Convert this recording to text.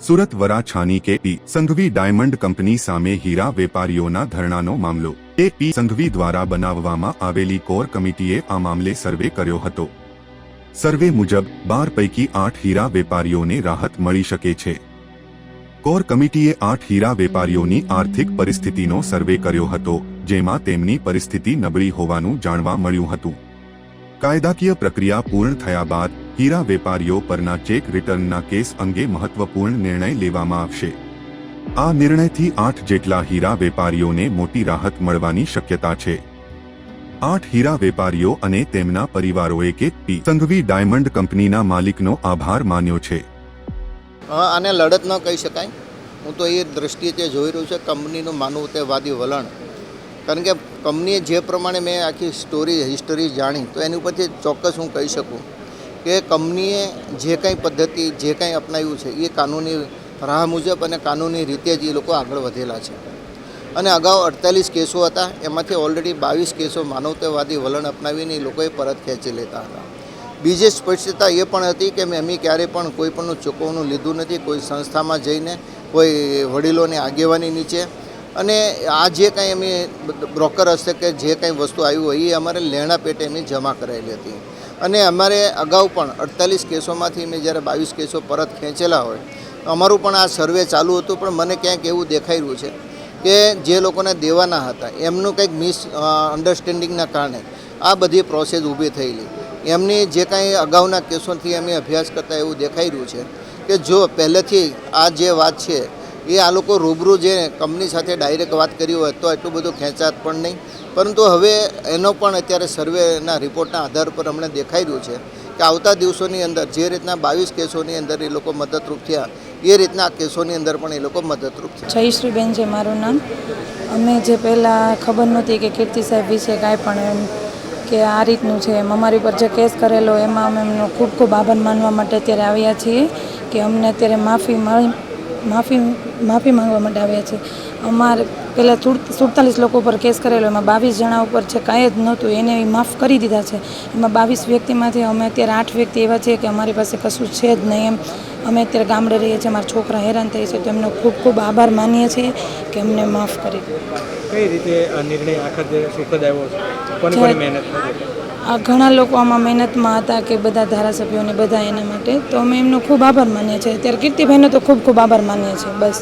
સુરત વરાછાની કે પી Sanghvi diamond company સામે હીરા વેપારીઓના ધરણાનો મામલો. એ પી સંઘવી દ્વારા બનાવવામાં આવેલી કોર કમિટીએ આ મામલે સર્વે કર્યો હતો. સર્વે મુજબ, બાર પૈકી આઠ હીરા વેપારીઓને રાહત મળી શકે છે. કોર કમિટીએ આઠ હીરા વેપારીઓની આર્થિક પરિસ્થિતિનો સર્વે કર્યો હતો, જેમાં તેમની પરિસ્થિતિ નબળી હોવાનું જાણવા મળ્યું હતું. કાયદાકીય પ્રક્રિયા પૂર્ણ થયા બાદ હીરા વેપારીઓ પરના ચેક રિટર્નના કેસ અંગે મહત્વપૂર્ણ નિર્ણય લેવામાં આવશે. આ નિર્ણયથી આઠ જેટલા હીરા વેપારીઓને મોટી રાહત મળવાની શક્યતા છે. આઠ હીરા વેપારીઓ અને તેમના પરિવારોએ કે પી. સંઘવી ડાયમંડ કંપનીના માલિકનો આભાર માન્યો છે. આને લડત ન કહી શકાય. હું તો એ દ્રષ્ટિએ જોઈ રહ્યું છે, કંપનીનું માનવું તે વાદી વલણ. કારણ કે કંપનીએ જે પ્રમાણે મેં આખી સ્ટોરી હિસ્ટરી જાણી, તો એની ઉપરથી ચોક્કસ હું કહી શકું. કે કંપનીએ જે કંઈ પદ્ધતિ, જે કંઈ અપનાવ્યું છે, એ કાનૂની રાહ મુજબ અને કાનૂની રીતે જ એ લોકો આગળ વધેલા છે. અને અગાઉ અડતાલીસ કેસો હતા, એમાંથી ઓલરેડી બાવીસ કેસો માનવતાવાદી વલણ અપનાવીને એ લોકોએ પરત ખેંચી લેતા હતા. બીજી સ્પષ્ટતા એ પણ હતી કે અમે ક્યારેય પણ કોઈ પણનું ચૂકવણું લીધું નથી, કોઈ સંસ્થામાં જઈને, કોઈ વડીલોની આગેવાની નીચે. અને આ જે કાંઈ અમે બ્રોકર હશે કે જે કાંઈ વસ્તુ આવી હોય, એ અમારે લેણા પેટે અમે જમા કરાયેલી હતી. અને અમારે અગાઉ પણ અડતાલીસ કેસોમાંથી મેં જ્યારે બાવીસ કેસો પરત ખેંચેલા હોય અમારું પણ આ સર્વે ચાલુ હતું, પણ મને ક્યાંક એવું દેખાઈ રહ્યું છે કે જે લોકોને દેવાના હતા, એમનું કંઈક મિસ અન્ડરસ્ટેન્ડિંગના કારણે આ બધી પ્રોસેસ ઊભી થયેલી. એમની જે કાંઈ અગાઉના કેસોથી અમે અભ્યાસ કરતા એવું દેખાઈ રહ્યું છે કે જો પહેલેથી આ જે વાત છે, એ આ લોકો રૂબરૂ જે કંપની સાથે ડાયરેક્ટ વાત કરી હોય, તો એટલું બધું ખેંચાત પણ નહીં. પરંતુ હવે એનો પણ અત્યારે સર્વેના રિપોર્ટના આધાર પર અમને દેખાઈ રહ્યું છે કે આવતા દિવસોની અંદર જે રીતના બાવીસ કેસોની અંદર એ લોકો મદદરૂપ થયા, એ રીતના કેસોની અંદર પણ એ લોકો મદદરૂપ થયા. જયશ્રીબેન છે મારું નામ. અમે જે પહેલાં ખબર નહોતી કે કીર્તિ સાહેબ વિશે કાંઈ પણ એમ કે આ રીતનું છે એમ. અમારી ઉપર જે કેસ કરેલો એમાં અમે એમનો ખૂબ ખૂબ આભાર માનવા માટે અત્યારે આવ્યા છીએ કે અમને અત્યારે માફી માફી માફી માંગવા માટે આવ્યા છે અમારે પહેલાં સુડતાલીસ લોકો ઉપર કેસ કરેલો એમાં બાવીસ જણા ઉપર છે કાંઈ જ નહોતું એને માફ કરી દીધા છે. એમાં બાવીસ વ્યક્તિમાંથી અમે અત્યારે આઠ વ્યક્તિ એવા છે કે અમારી પાસે કશું છે જ નહીં એમ. અમે અત્યારે ગામડે રહીએ છીએ અમારા છોકરા હેરાન થઈ છે તો એમનો ખૂબ ખૂબ આભાર માનીએ છીએ કે અમને માફ કરી કઈ રીતે આ નિર્ણય સુખદ આવ્યો મહેનત ઘણા લોકો આમાં મહેનતમાં હતા કે બધા ધારાસભ્યોને બધા એના માટે તો અમે એમનો ખૂબ આભાર માનીએ છીએ. અત્યારે કીર્તિભાઈનો તો ખૂબ ખૂબ આભાર માનીએ છીએ બસ.